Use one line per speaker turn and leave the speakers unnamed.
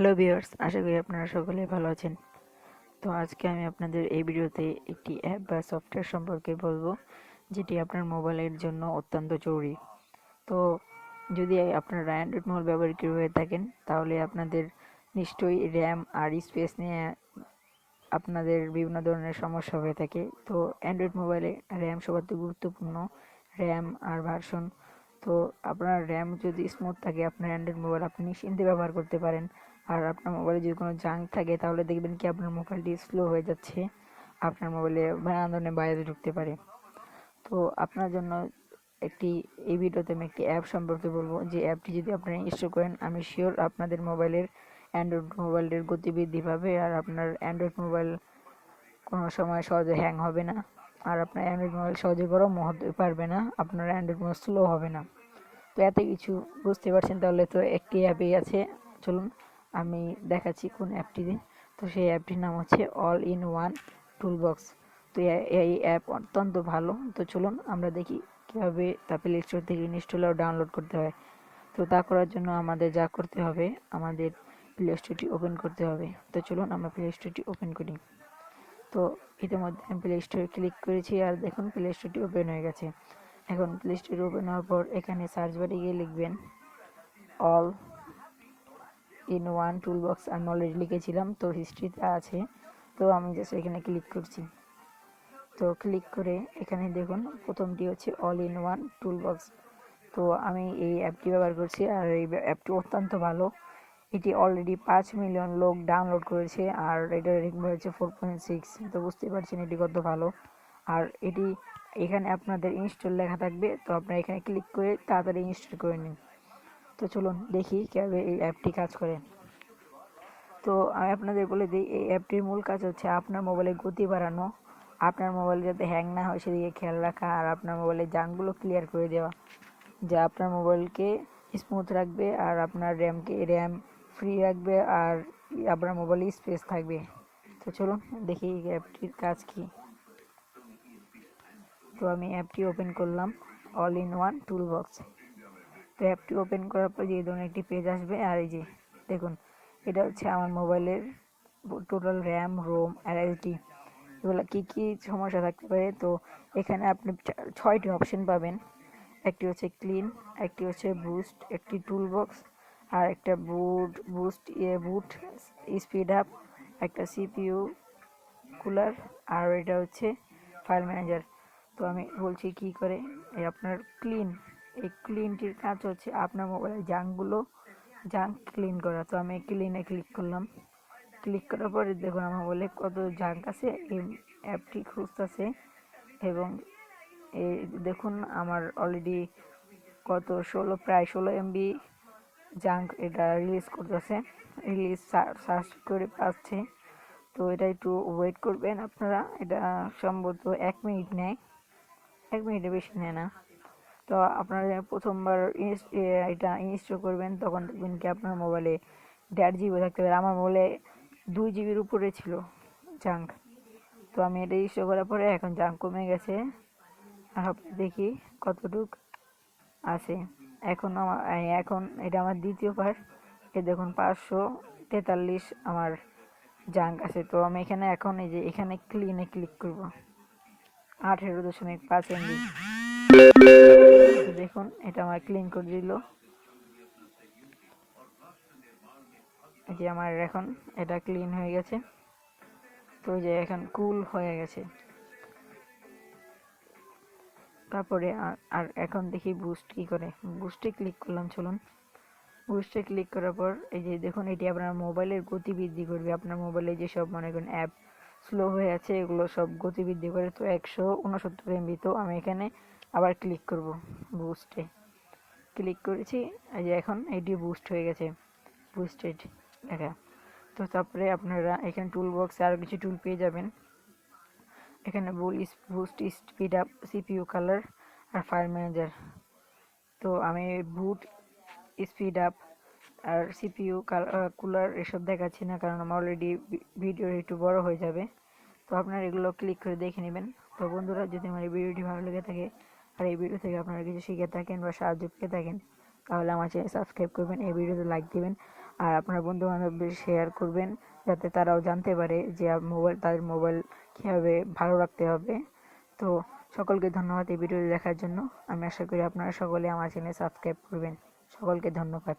Hello viewers আশা করি আপনারা সকলেই ভালো আছেন। তো আজকে আমি আপনাদের এই ভিডিওতে একটি অ্যাপ বা সফটওয়্যার সম্পর্কে বলব, যেটি আপনার মোবাইলের জন্য অত্যন্ত জরুরি। তো যদি আপনারা অ্যান্ড্রয়েড মোবাইল ব্যবহারকারী হয়ে থাকেন, তাহলে আপনাদের নিশ্চয়ই র্যাম আর স্পেস নিয়ে আপনাদের বিভিন্ন ধরনের সমস্যা হয়ে থাকে। তো অ্যান্ড্রয়েড মোবাইলে র্যাম সবার থেকে গুরুত্বপূর্ণ র্যাম আর ভার্সন তো আপনার র্যাম যদি স্মুথ থাকে, আপনার অ্যান্ড্রয়েড মোবাইল আপনি নিশ্চিন্তে ব্যবহার করতে পারেন। আর আপনার মোবাইলে যদি কোনো জাঙ্ক থাকে, তাহলে দেখবেন কি আপনার মোবাইলটি স্লো হয়ে যাচ্ছে। আপনার মোবাইলে ধরনের বাইরে ঢুকতে পারে। তো আপনার জন্য একটি, এই ভিডিওতে আমি একটি অ্যাপ সম্পর্কে বলব। যে অ্যাপটি যদি আপনারা ইনস্টল করেন, আমি শিওর আপনাদের মোবাইলের অ্যান্ড্রয়েড মোবাইলের গতি বৃদ্ধি পাবে আর আপনার অ্যান্ড্রয়েড মোবাইল কোনো সময় সহজে হ্যাং হবে না। আর আপনার অ্যান্ড্রয়েড মোবাইল সহজে গরম হতে পারবে না, আপনার অ্যান্ড্রয়েড মোবাইল স্লো হবে না। তো এত কিছু বুঝতে পারছেন তাহলে তো একটি অ্যাপই আছে। চলুন আমি দেখাচ্ছি কোন অ্যাপটিতে তো সেই অ্যাপটির নাম হচ্ছে অল ইন ওয়ান টুলবক্স। তো এই অ্যাপ অত্যন্ত ভালো। তো চলুন আমরা দেখি কীভাবে তা প্লে স্টোর থেকে ইনস্টল ও ডাউনলোড করতে হয়। তো তা করার জন্য আমাদের যা করতে হবে, আমাদের প্লে স্টোরটি ওপেন করতে হবে। তো চলুন আমরা প্লে স্টোরটি ওপেন করি। তো ইতিমধ্যে আমি প্লে স্টোরে ক্লিক করেছি আর দেখুন প্লে স্টোরটি ওপেন হয়ে গেছে। এখন প্লে স্টোর ওপেন হওয়ার পর এখানে সার্চ বারে গিয়ে লিখবেন all in one tool box আমি অলরেডি লিখেছিলাম, তো হিস্ট্রিতে আছে। তো আমি জাস্ট এখানে ক্লিক করছি। তো ক্লিক করে এখানে দেখুন, প্রথমটি হচ্ছে all in one tool box তো আমি এই অ্যাপটি ব্যবহার করছি আর এই অ্যাপটি অত্যন্ত ভালো। এটি অলরেডি পাঁচ মিলিয়ন লোক ডাউনলোড করেছে আর এটার রেটিং হচ্ছে ফোর পয়েন্ট সিক্স তো বুঝতেই পারছেন, এটি কত ভালো। আর এটি, এখানে আপনাদের ইনস্টল লেখা থাকবে, তো আপনারা এখানে ক্লিক করে তাড়াতাড়ি ইনস্টল করে নিন। তো চলুন দেখি কীভাবে এই অ্যাপটি কাজ করে। তো আমি আপনাদের বলে দিই, এই অ্যাপটির মূল কাজ হচ্ছে আপনার মোবাইলে গতি বাড়ানো, আপনার মোবাইল যাতে হ্যাং না হয় সেদিকে খেয়াল রাখা, আর আপনার মোবাইলের জাঙ্কগুলো ক্লিয়ার করে দেওয়া, যা আপনার মোবাইলকে স্মুথ রাখবে, আর আপনার র্যামকে র্যাম ফ্রি রাখবে, আর আপনার মোবাইলে স্পেস থাকবে। তো চলুন দেখি অ্যাপটির কাজ কি। তো আমি অ্যাপটি ওপেন করলাম all in one tool box তো অ্যাপটি ওপেন করার পর যে এই ধরনের একটি পেজ আসবে, আর এই যে দেখুন, এটা হচ্ছে আমার মোবাইলের টোটাল র্যাম রোম আর এসডি এগুলো কী কী সমস্যা থাকতে পারে? তো এখানে আপনি ছয়টি অপশন পাবেন। একটি হচ্ছে ক্লিন একটি হচ্ছে বুস্ট একটি টুল বক্স আর একটা বুট বুস্ট ইয়ে বুট স্পিড আপ একটা সিপিইউ কুলার আর এটা হচ্ছে ফাইল ম্যানেজার তো আমি বলছি কি করে? এই আপনার ক্লিন এই ক্লিনটির কাজ হচ্ছে আপনার মোবাইলের জাঙ্কগুলো জাঙ্ক ক্লিন করা। তো আমি ক্লিনে ক্লিক করলাম। ক্লিক করার পরে দেখুন আমার মোবাইলে কত জাঙ্ক আছে, এই অ্যাপটি খুঁজতেছে এবং এই দেখুন আমার অলরেডি কত ষোলো, প্রায় ষোলো এমবি জাঙ্ক এটা রিলিজ করতেছে। রিলিজ সার্চ করে পাচ্ছে। তো এটা একটু ওয়েট করবেন আপনারা। এটা সম্ভবত এক মিনিট নেয়। এক মিনিটে বেশি নেয় না। তো আপনারা প্রথমবার এটা ইনস্টল করবেন, তখন দেখবেন কি আপনার মোবাইলে দেড় জিবি থাকতে পারে। আমার মোবাইলে দুই জিবির উপরে ছিল জাঙ্ক তো আমি এটা ইনস্টল করার পরে এখন জাঙ্ক কমে গেছে। দেখি কতটুক আছে। এখন আমার এখন এটা আমার দ্বিতীয় পার্ট এ দেখুন পাঁচশো তেতাল্লিশ আমার জাঙ্ক আছে। তো আমি এখানে এখন এই যে এখানে ক্লিনে ক্লিক করব। আঠেরো দশমিক পাঁচ এমবি দেখুন, এটা আমার ক্লিন করে দিল। যে আমার এখন এটা ক্লিন হয়ে গেছে। তো যে এখন কুল হয়ে গেছে। তারপরে আর এখন দেখি বুস্ট কি করে। বুস্টে ক্লিক করলাম, চলুন। বুস্টে ক্লিক করার পর এই যে দেখুন, এটি আপনার মোবাইলের গতি বৃদ্ধি করবে। আপনার মোবাইলে যেসব মনে করেন অ্যাপ স্লো হয়ে আছে, এগুলো সব গতি বৃদ্ধি করে। তো একশো উনসত্তর এমবি তো আমি এখানে আবার ক্লিক করব বুস্টে ক্লিক করেছি, এই যে এখন এটি বুস্ট হয়ে গেছে। বুস্টেড দেখা। তো তারপরে আপনারা এখানে টুল বক্সে আরও কিছু টুল পেয়ে যাবেন। এখানে bull boost speed up CPU colour আর ফাইল ম্যানেজার তো আমি বুট স্পিড আপ আর সিপিইউ কুলার এসব দেখাচ্ছি না, কারণ আমার অলরেডি ভিডিও একটু বড় হয়ে যাবে। তো আপনারা এগুলো ক্লিক করে দেখে নেবেন। তো বন্ধুরা, যদি আমার এই ভিডিওটি ভালো লেগে থাকে আর এই ভিডিও থেকে আপনারা কিছু শিখে থাকেন বা সাহায্য পেয়ে থাকেন, তাহলে আমার চ্যানেল সাবস্ক্রাইব করবেন, এই ভিডিওতে লাইক দেবেন আর আপনার বন্ধু বান্ধবদের শেয়ার করবেন যাতে তারাও জানতে পারে যে মোবাইল তাদের মোবাইল কীভাবে ভালো রাখতে হবে। তো সকলকে ধন্যবাদ এই ভিডিওটি দেখার জন্য। আমি আশা করি আপনারা সকলে আমার চ্যানেল সাবস্ক্রাইব করবেন। সকলকে ধন্যবাদ।